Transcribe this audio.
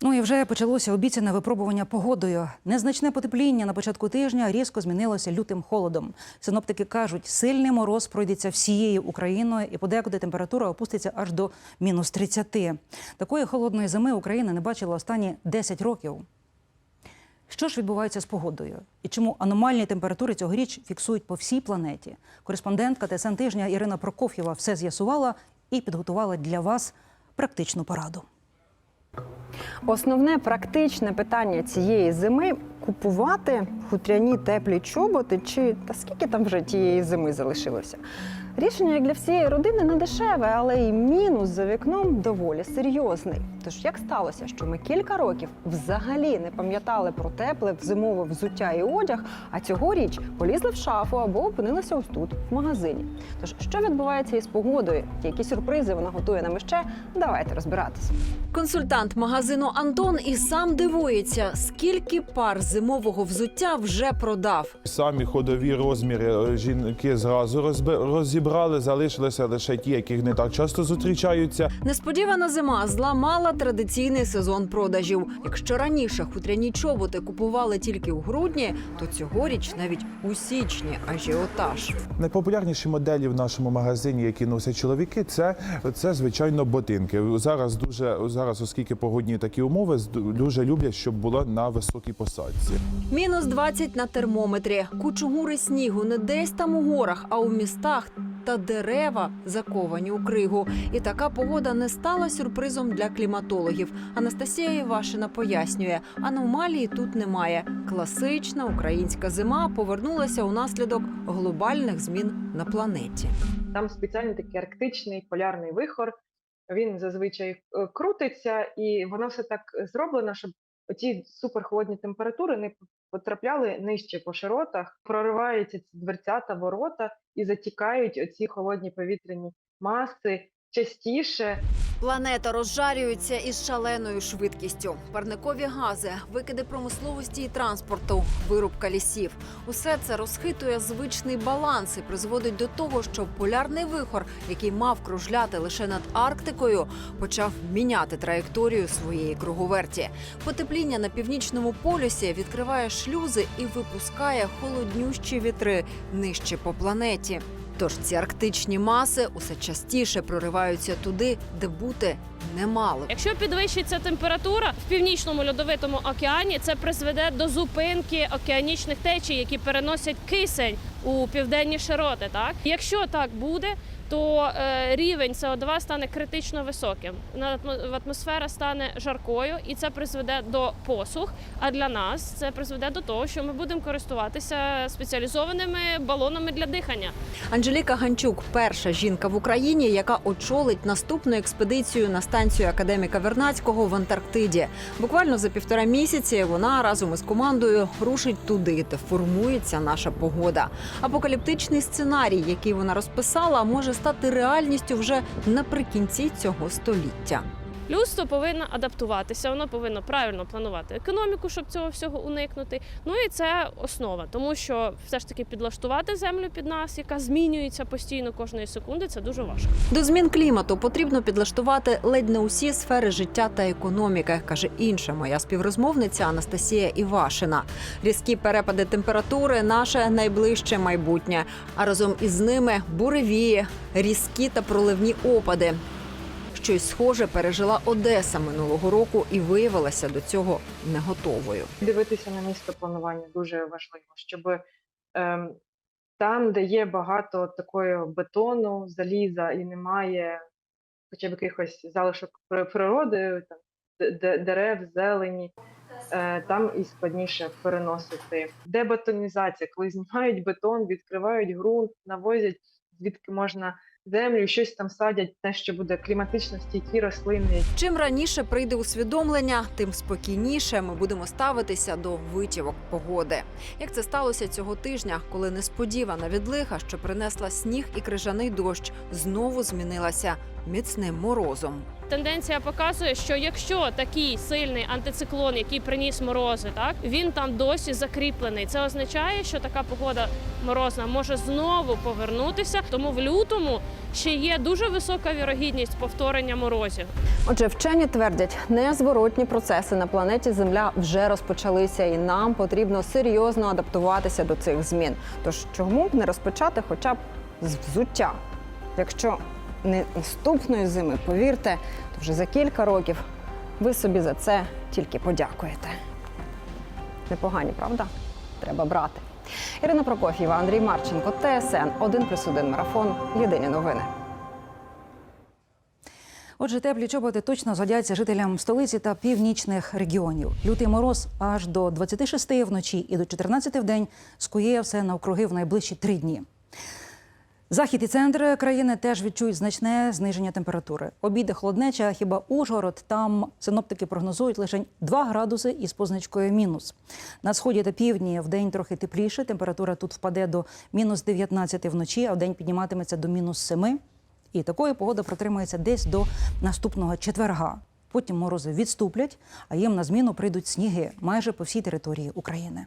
Ну і вже почалося обіцяне випробування погодою. Незначне потепління на початку тижня різко змінилося лютим холодом. Синоптики кажуть, сильний мороз пройдеться всією Україною, і подекуди температура опуститься аж до мінус 30. Такої холодної зими Україна не бачила останні 10 років. Що ж відбувається з погодою? І чому аномальні температури цьогоріч фіксують по всій планеті? Кореспондентка ТСН тижня Ірина Прокоф'єва все з'ясувала і підготувала для вас практичну пораду. Основне практичне питання цієї зими купувати хутряні теплі чоботи, чи та скільки там вже тієї зими залишилося. Рішення як для всієї родини не дешеве, але й мінус за вікном доволі серйозний. Тож як сталося, що ми кілька років взагалі не пам'ятали про тепле зимове взуття і одяг, а цьогоріч полізли в шафу або опинилися ось тут, в магазині. Тож що відбувається із погодою? Які сюрпризи вона готує нам іще? Давайте розбиратися. Консультант магазину Антон і сам дивується, скільки пар зимового взуття вже продав. Самі ходові розміри е, жінки зразу розібрали, залишилися лише ті, яких не так часто зустрічаються. Несподівана зима зламала традиційний сезон продажів. Якщо раніше хутряні чоботи купували тільки у грудні, то цьогоріч навіть у січні ажіотаж. Найпопулярніші моделі в нашому магазині, які носять чоловіки, це, це звичайно ботинки. Зараз дуже зараз, оскільки погодні такі умови, дуже люблять, щоб було на високій посадці. Мінус 20 на термометрі, кучугури снігу не десь там у горах, а у містах. Та дерева заковані у кригу. І така погода не стала сюрпризом для кліматологів. Анастасія Івашина пояснює, аномалії тут немає. Класична українська зима повернулася унаслідок глобальних змін на планеті. Там спеціальний такий арктичний полярний вихор. Він зазвичай е, крутиться, і воно все так зроблено, щоб оті суперхолодні температури не потрапляли нижче по широтах, прориваються ці дверцята, ворота і затікають оці холодні повітряні маси частіше. Планета розжарюється із шаленою швидкістю. Парникові гази, викиди промисловості і транспорту, вирубка лісів. Усе це розхитує звичний баланс і призводить до того, що полярний вихор, який мав кружляти лише над Арктикою, почав міняти траєкторію своєї круговерті. Потепління на північному полюсі відкриває шлюзи і випускає холоднющі вітри нижче по планеті. Тож ці арктичні маси усе частіше прориваються туди, де бути не мали. Якщо підвищиться температура в північному льодовитому океані, це призведе до зупинки океанічних течій, які переносять кисень у південні широти. Так, якщо так буде. То е, рівень СО2 стане критично високим. Атмосфера стане жаркою, і це призведе до посух. А для нас це призведе до того, що ми будемо користуватися спеціалізованими балонами для дихання. Анжеліка Ганчук перша жінка в Україні, яка очолить наступну експедицію на станцію академіка Вернацького в Антарктиді. Буквально за півтора місяці вона разом із командою рушить туди, де формується наша погода. Апокаліптичний сценарій, який вона розписала, може стати реальністю вже наприкінці цього століття. Людство повинно адаптуватися, воно повинно правильно планувати економіку, щоб цього всього уникнути. Ну і це основа, тому що все ж таки підлаштувати землю під нас, яка змінюється постійно кожної секунди, це дуже важко. До змін клімату потрібно підлаштувати ледь не усі сфери життя та економіки, каже інша моя співрозмовниця Анастасія Івашина. Різкі перепади температури наше найближче майбутнє. А разом із ними буревії, різкі та проливні опади. Щось схоже пережила Одеса минулого року і виявилася до цього не готовою. Дивитися на місто планування дуже важливо, щоб ем, там, де є багато такої бетону, заліза і немає хоча б якихось залишок при- природи, там, дерев, зелені, е, там і складніше переносити. Дебетонізація, коли знімають бетон, відкривають ґрунт, навозять, звідки можна землю, щось там садять, те, що буде кліматично стійкі рослини, Чим раніше прийде усвідомлення, тим спокійніше ми будемо ставитися до витівок погоди. Як це сталося цього тижня, коли несподівана відлиха, що принесла сніг і крижаний дощ, знову змінилася міцним морозом. Тенденція показує, що якщо такий сильний антициклон, який приніс морози, так він там досі закріплений. Це означає, що така погода морозна може знову повернутися. Тому в лютому ще є дуже висока вірогідність повторення морозів. Отже, вчені твердять, незворотні процеси на планеті Земля вже розпочалися, і нам потрібно серйозно адаптуватися до цих змін. Тож чому б не розпочати хоча б з взуття? Якщо не наступної зими, повірте, то вже за кілька років ви собі за це тільки подякуєте. Непогані, правда? Треба брати. Ірина Прокоф'єва, Андрій Марченко, ТСН 1+,1 марафон. Єдині новини. Отже, теплі чоботи точно згодяться жителям столиці та північних регіонів. Лютий мороз аж до 26 вночі і до 14 в день скує все навкруги в найближчі три дні. Захід і центр країни теж відчують значне зниження температури. Обіди холоднеча, хіба Ужгород, там синоптики прогнозують лише 2 градуси із позначкою мінус. На сході та півдні в день трохи тепліше. Температура тут впаде до мінус 19 вночі, а в день підніматиметься до мінус 7. І такою погода протримається десь до наступного четверга. Потім морози відступлять, а їм на зміну прийдуть сніги майже по всій території України.